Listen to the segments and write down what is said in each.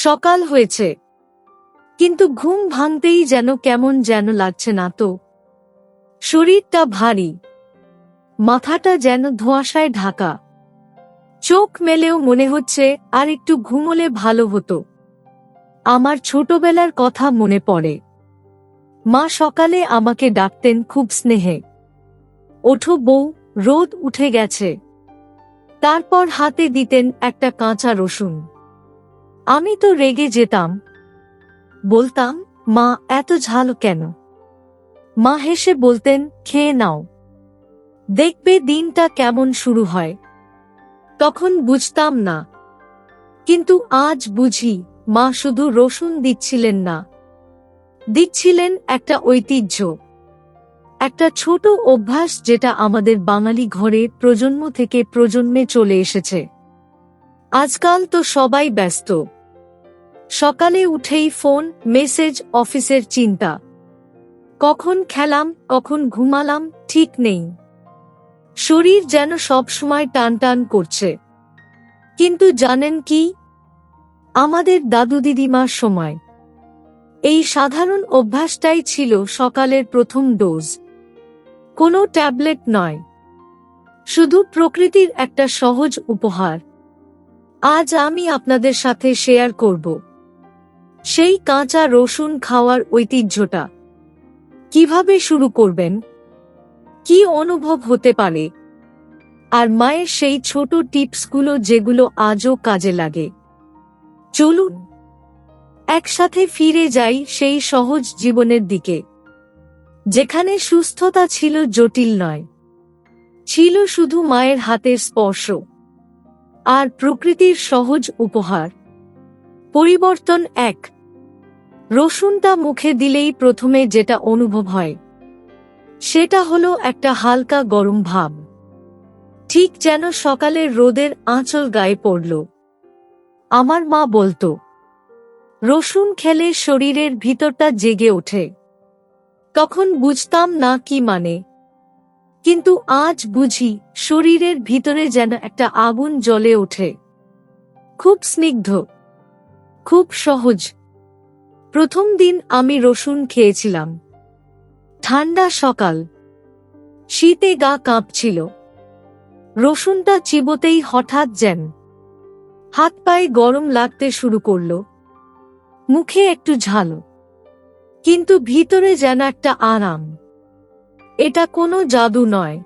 সকাল হয়েছে। কিন্তু ঘুম ভাঙতেই যেন কেমন যেন লাগছে না তো। শরীরটা ভারী। মাথাটা যেন ধোঁয়াশায় ঢাকা। চোখ মেলেও মনে হচ্ছে আর একটু ঘুমোলে ভালো হতো। আমার ছোটবেলার কথা মনে পড়ে। মা সকালে আমাকে ডাকতেন খুব স্নেহে। ওঠো বউ, রোদ উঠে গেছে। তারপর হাতে দিতেন একটা কাঁচা রসুন। আমি তো রেগে যেতাম। বলতাম, মা, এত ঝাল কেন? মা হেসে বলতেন, খেয়ে নাও। দেখবে দিনটা কেমন শুরু হয়। তখন বুঝতাম না। কিন্তু আজ বুঝি, মা শুধু রসুন দিচ্ছিলেন না। দিচ্ছিলেন একটা ঐতিহ্য। একটা ছোট অভ্যাস যেটা আমাদের বাঙালি ঘরে প্রজন্ম থেকে প্রজন্মে চলে এসেছে। আজকাল তো সবাই ব্যস্ত। সকালে উঠেই ফোন, মেসেজ, অফিসের চিন্তা। কখন খেলাম, কখন ঘুমালাম, ঠিক নেই। শরীর যেন সবসময় টান টান করছে। কিন্তু জানেন কি? আমাদের দাদু দিদিমার সময়। এই সাধারণ অভ্যাসটাই ছিল সকালের প্রথম ডোজ। কোনো ট্যাবলেট নয়। শুধু প্রকৃতির একটা সহজ উপহার। আজ আমি আপনাদের সাথে শেয়ার করব। সেই কাঁচা রসুন খাওয়ার ঐতিহ্যটা। কীভাবে শুরু করবেন? কি অনুভব হতে পারে? আর মায়ের সেই ছোট টিপসগুলো যেগুলো আজও কাজে লাগে। চলুন, একসাথে ফিরে যাই সেই সহজ জীবনের দিকে। যেখানে সুস্থতা ছিল জটিল নয়। ছিল শুধু মায়ের হাতের স্পর্শ। আর প্রকৃতির সহজ উপহার। পরিবর্তন এক। রসুনটা মুখে দিলেই প্রথমে যেটা অনুভব হয়, সেটা হলো একটা হালকা গরম ভাব। ঠিক যেন সকালের রোদের আঁচল গায়ে পড়ল। আমার মা বলতো, রসুন খেলে শরীরের ভিতরটা জেগে ওঠে। তখন বুঝতাম না কি মানে। কিন্তু আজ বুঝি শরীরের ভিতরে যেন একটা আগুন জ্বলে ওঠে। খুব স্নিগ্ধ। খুব সহজ। প্রথম দিন আমি রসুন খেয়েছিলাম। ঠান্ডা সকাল। শীতে গা কাঁপছিল। রসুনটা চিবোতেই হঠাৎ যেন হাত পায়ে গরম লাগতে শুরু করল। মুখে একটু ঝাল। কিন্তু ভিতরে যেন একটা আরাম। এটা কোনো জাদু নয়।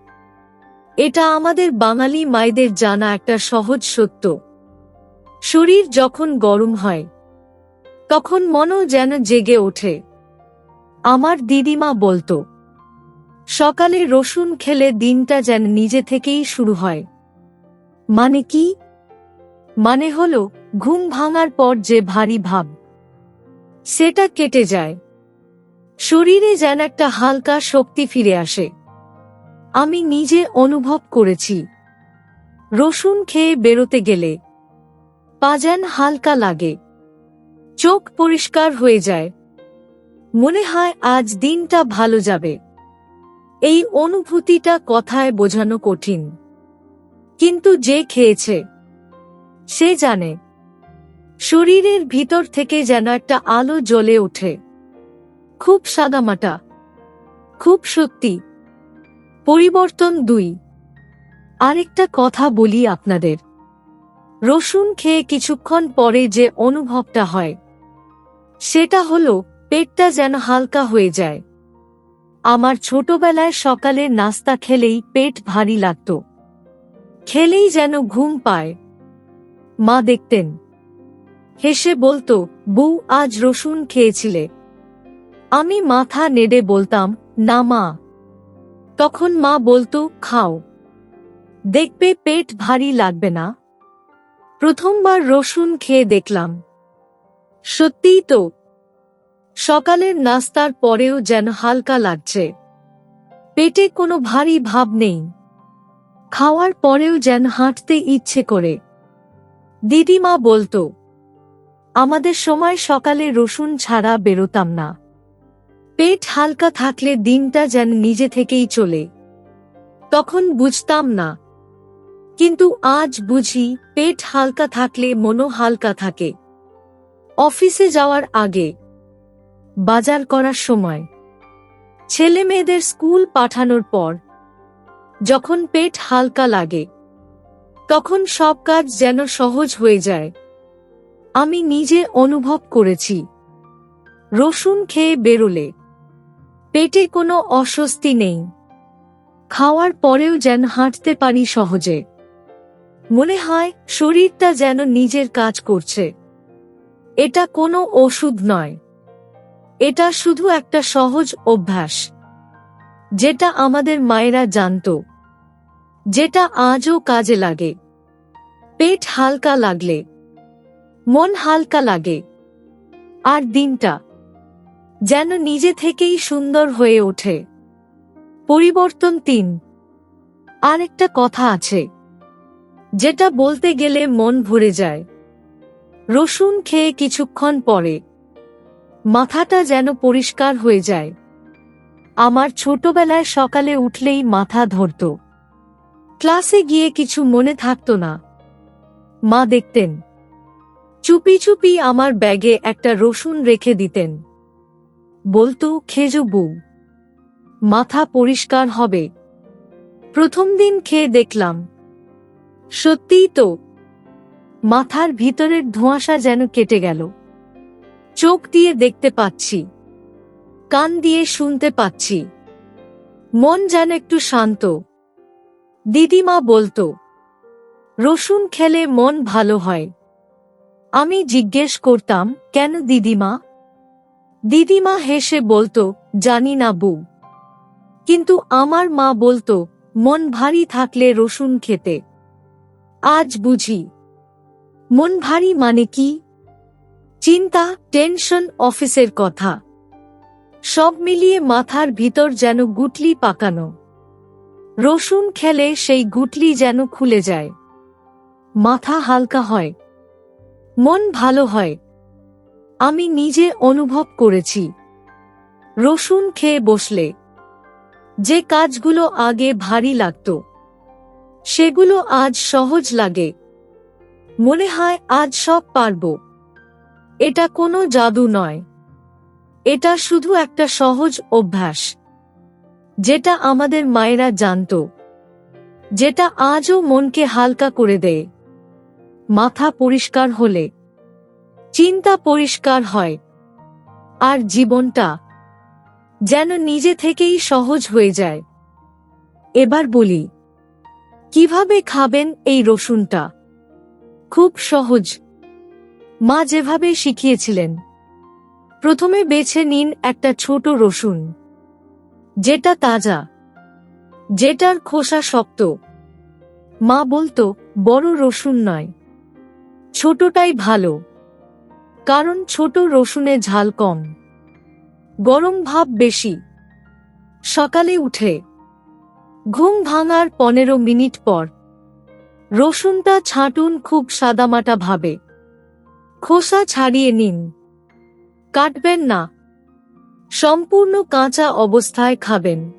এটা আমাদের বাঙালি মায়েদের জানা একটা সহজ সত্য। শরীর যখন গরম হয় তখন মনও যেন জেগে ওঠে। আমার দিদিমা বলতো, সকালে রসুন খেলে দিনটা যেন নিজে থেকেই শুরু হয়। মানে কি? মানে হল, ঘুম ভাঙার পর যে ভারী ভাব, সেটা কেটে যায়। শরীরে যেন একটা হালকা শক্তি ফিরে আসে। আমি নিজে অনুভব করেছি, রসুন খেয়ে বেরোতে গেলে, পাজান হালকা লাগে। চোখ পরিষ্কার হয়ে যায়। মনে হয় আজ দিনটা ভালো যাবে। এই অনুভূতিটা কথায় বোঝানো কঠিন। কিন্তু যে খেয়েছে, সে জানে। শরীরের ভিতর থেকে যেন একটা আলো জ্বলে ওঠে। খুব সাদামাটা, খুব সত্যি। পরিবর্তন দুই। আরেকটা কথা বলি আপনাদের। রসুন খেয়ে কিছুক্ষণ পরে যে অনুভবটা হয় সেটা হলো, পেটটা যেন হালকা হয়ে যায়। আমার ছোটবেলায় সকালের নাস্তা খেলেই পেট ভারী লাগত। খেলেই যেন ঘুম পায়। মা দেখতেন। হেসে বলতো, বউ, আজ রসুন খেয়েছিলে। আমি মাথা নেড়ে বলতাম, না মা। তখন মা বলতো, খাও। দেখবে পেট ভারী লাগবে না। প্রথমবার রসুন খেয়ে দেখলাম। সত্যিই তো। সকালের নাস্তার পরেও যেন হালকা লাগছে। পেটে কোনো ভারী ভাব নেই। খাওয়ার পরেও যেন হাঁটতে ইচ্ছে করে। দিদিমা বলতো, আমাদের সময় সকালে রসুন ছাড়া বেরোতাম না। পেট হালকা থাকলে দিনটা যেন নিজে থেকেই চলে। তখন বুঝতাম না। কিন্তু আজ বুঝি পেট হালকা থাকলে মনও হালকা থাকে। অফিসে যাওয়ার আগে বাজার করার সময়। ছেলে মেয়েদের স্কুল পাঠানোর পর যখন পেট হালকা লাগে, তখন সব কাজ যেন সহজ হয়ে যায়। আমি নিজে অনুভব করেছি, রসুন খেয়ে বেরোলে পেটে কোনো অস্বস্তি নেই। খাওয়ার পরেও যেন হাঁটতে পারি সহজে। মনে হয় শরীরটা যেন নিজের কাজ করছে। এটা কোনো ওষুধ নয়। এটা শুধু একটা সহজ অভ্যাস, যেটা আমাদের মায়েরা জানত, যেটা আজও কাজে লাগে। পেট হালকা লাগলে, মন হালকা লাগে। আর দিনটা যেন নিজে থেকেই সুন্দর হয়ে ওঠে। পরিবর্তন তিন, আরেকটা কথা আছে, যেটা বলতে গেলে মন ভরে যায়। রসুন খেয়ে কিছুক্ষণ পরে মাথাটা যেন পরিষ্কার হয়ে যায়। আমার ছোটবেলায় সকালে উঠলেই মাথা ধরত। ক্লাসে গিয়ে কিছু মনে থাকত না। মা দেখতেন। চুপি চুপি আমার ব্যাগে একটা রসুন রেখে দিতেন। বলতো, খেজো বউ, মাথা পরিষ্কার হবে। প্রথম দিন খেয়ে দেখলাম। সত্যিই তো মাথার ভিতরের ধোঁয়াশা যেন কেটে গেল। চোখ দিয়ে দেখতে পাচ্ছি। কান দিয়ে শুনতে পাচ্ছি। মন যেন একটু শান্ত। দিদিমা বলতো, রসুন খেলে মন ভালো হয়। আমি জিজ্ঞেস করতাম, কেন দিদিমা? দিদিমা হেসে বলতো, জানি না বউ কিন্তু আমার মা বলতো, মন ভারী থাকলে রসুন খেতে। আজ বুঝি। মন ভারী মানে কি? চিন্তা, টেনশন, অফিসের কথা। সব মিলিয়ে মাথার ভিতর যেন গুটলি পাকানো। রসুন খেলে সেই গুটলি যেন খুলে যায়। মাথা হালকা হয়। মন ভালো হয়। আমি নিজে অনুভব করেছি। রসুন খেয়ে বসলে। যে কাজগুলো আগে ভারী লাগত। সেগুলো আজ সহজ লাগে। মনে হয় আজ সব পারব। এটা কোনো জাদু নয়। এটা শুধু একটা সহজ অভ্যাস। যেটা আমাদের মায়েরা জানত। যেটা আজও মনকে হালকা করে দেয়। মাথা পরিষ্কার হলে চিন্তা পরিষ্কার হয়। আর জীবনটা যেন নিজে থেকেই সহজ হয়ে যায়। এবার বলি, কীভাবে খাবেন এই রসুনটা? খুব সহজ। মা যেভাবে শিখিয়েছিলেন। প্রথমে বেছে নিন একটা ছোট রসুন। যেটা তাজা। যেটার খোসা শক্ত। মা বলতো, বড় রসুন নয়। ছোটটাই ভালো। কারণ ছোট রসুনে ঝাল কম। গরম ভাব বেশি। সকালে উঠে। ঘুম ভাঙার পনেরো মিনিট পর। রসুনটা ছাঁটুন খুব সাদামাটা ভাবে। খোসা ছাড়িয়ে নিন। কাটবেন না। সম্পূর্ণ কাঁচা অবস্থায় খাবেন।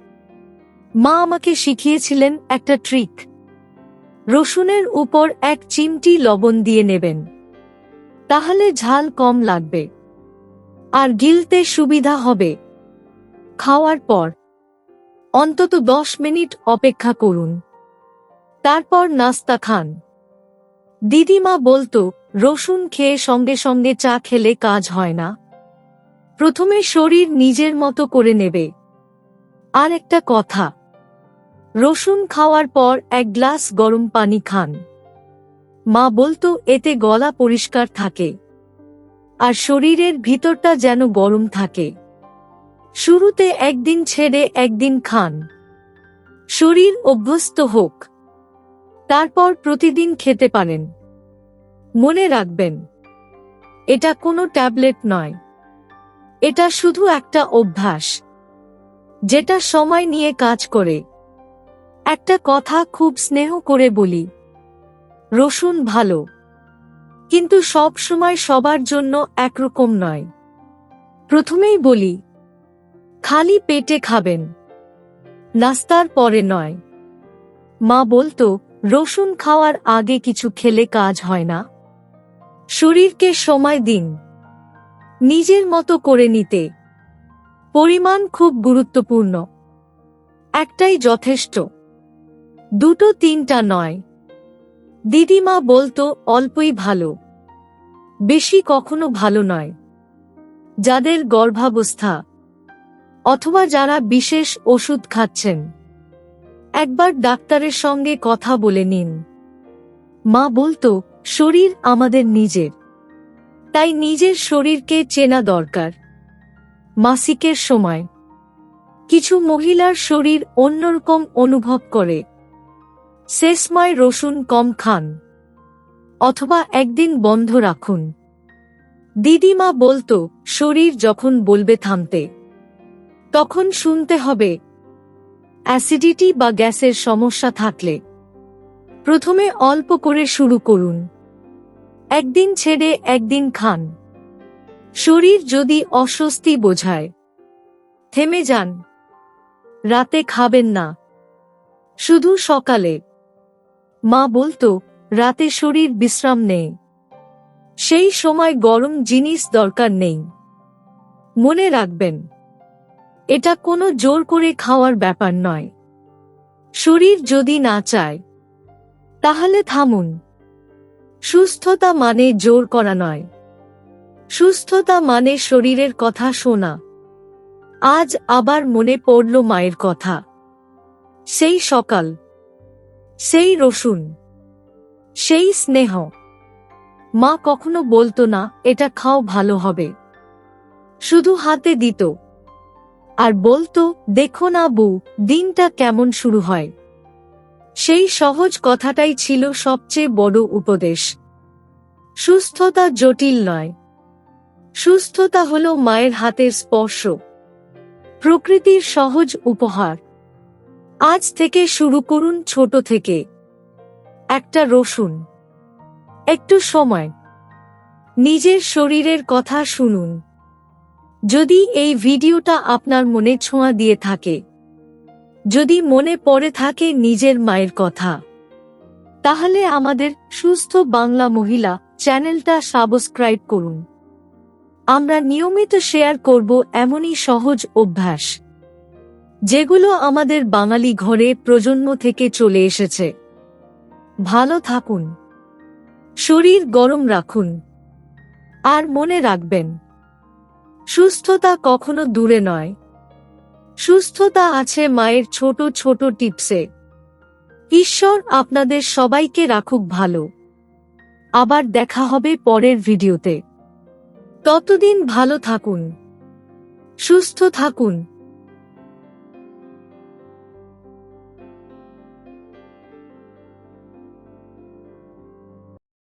মা আমাকে শিখিয়েছিলেন একটা ট্রিক রসুনের উপর এক চিমটি লবণ দিয়ে নেবেন। তাহলে ঝাল কম লাগবে। আর গিলতে সুবিধা হবে। খাওয়ার পর। অন্তত দশ মিনিট অপেক্ষা করুন। তারপর নাস্তা খান। দিদিমা বলতো, রসুন খেয়ে সঙ্গে সঙ্গে চা খেলে কাজ হয় না। প্রথমে শরীর নিজের মতো করে নেবে। আর একটা কথা, রসুন খাওয়ার পর এক গ্লাস গরম পানি খান। মা বলতো, এতে গলা পরিষ্কার থাকে। আর শরীরের ভিতরটা যেন গরম থাকে। শুরুতে একদিন ছেড়ে একদিন খান। শরীর অভ্যস্ত হোক। তারপর প্রতিদিন খেতে পারেন। মনে রাখবেন, এটা কোনো ট্যাবলেট নয়। এটা শুধু একটা অভ্যাস, যেটা সময় নিয়ে কাজ করে। একটা কথা খুব স্নেহ করে বলি, রসুন ভালো, কিন্তু সব সময় সবার জন্য একরকম নয়। প্রথমেই বলি, খালি পেটে খাবেন, নাস্তার পরে নয়। মা বলতো রসুন খাওয়ার আগে কিছু খেলে কাজ হয় না। শরীরকে সময় দিন। নিজের মতো করে নিতে। পরিমাণ খুব গুরুত্বপূর্ণ। একটাই যথেষ্ট। দুটো তিনটা নয়। দিদিমা বলতো, অল্পই ভালো। বেশি কখনো ভালো নয়। যাদের গর্ভাবস্থা। অথবা যারা বিশেষ ওষুধ খাচ্ছেন। একবার ডাক্তারের সঙ্গে কথা বলে নিন। মা বলতো, শরীর আমাদের নিজের। তাই নিজের শরীরকে চেনা দরকার। মাসিকের সময়। কিছু মহিলার শরীর অন্যরকম অনুভব করে। শেষময় রসুন কম খান। অথবা একদিন বন্ধ রাখুন। দিদিমা বলতো, শরীর যখন বলবে থামতে। তখন শুনতে হবে অ্যাসিডিটি বা গ্যাসের সমস্যা থাকলে প্রথমে অল্প করে শুরু করুন। একদিন ছেড়ে একদিন খান। শরীর যদি অস্বস্তি বোঝায়, থেমে যান। রাতে খাবেন না। শুধু সকালে। মা বলতো, রাতে শরীর বিশ্রাম নেই। সেই সময় গরম জিনিস দরকার নেই। মনে রাখবেন। এটা কোনো জোর করে খাওয়ার ব্যাপার নয়। শরীর যদি না চায়, তাহলে থামুন। সুস্থতা মানে জোর করা নয়। সুস্থতা মানে শরীরের কথা শোনা। আজ আবার মনে পড়ল মায়ের কথা। সেই সকাল, সেই রসুন, সেই স্নেহ। মা কখনো বলতো না, এটা খাও, ভালো হবে। শুধু হাতে দিত। আর বলতো, দেখো না বউ, দিনটা কেমন শুরু হয়? সেই সহজ কথাটাই ছিল সবচেয়ে বড় উপদেশ। সুস্থতা জটিল নয়। সুস্থতা হল মায়ের হাতের স্পর্শ। প্রকৃতির সহজ উপহার। আজ থেকে শুরু করুন ছোট থেকে। একটা রসুন। একটু সময়। নিজের শরীরের কথা শুনুন। যদি এই ভিডিওটা আপনার মনে ছোঁয়া দিয়ে থাকে, যদি মনে পড়ে থাকে নিজের মায়ের কথা, তাহলে আমাদের সুস্থ বাংলা মহিলা চ্যানেলটা সাবস্ক্রাইব করুন। আমরা নিয়মিত শেয়ার করব এমনই সহজ অভ্যাস, যেগুলো আমাদের বাঙালি ঘরে প্রজন্ম থেকে চলে এসেছে। ভালো থাকুন, শরীর গরম রাখুন, আর মনে রাখবেন। সুস্থতা কখনো দূরে নয়। সুস্থতা আছে মায়ের ছোট ছোট টিপসে। ঈশ্বর আপনাদের সবাইকে রাখুক ভালো। আবার দেখা হবে পরের ভিডিওতে। ততদিন ভালো থাকুন। সুস্থ থাকুন।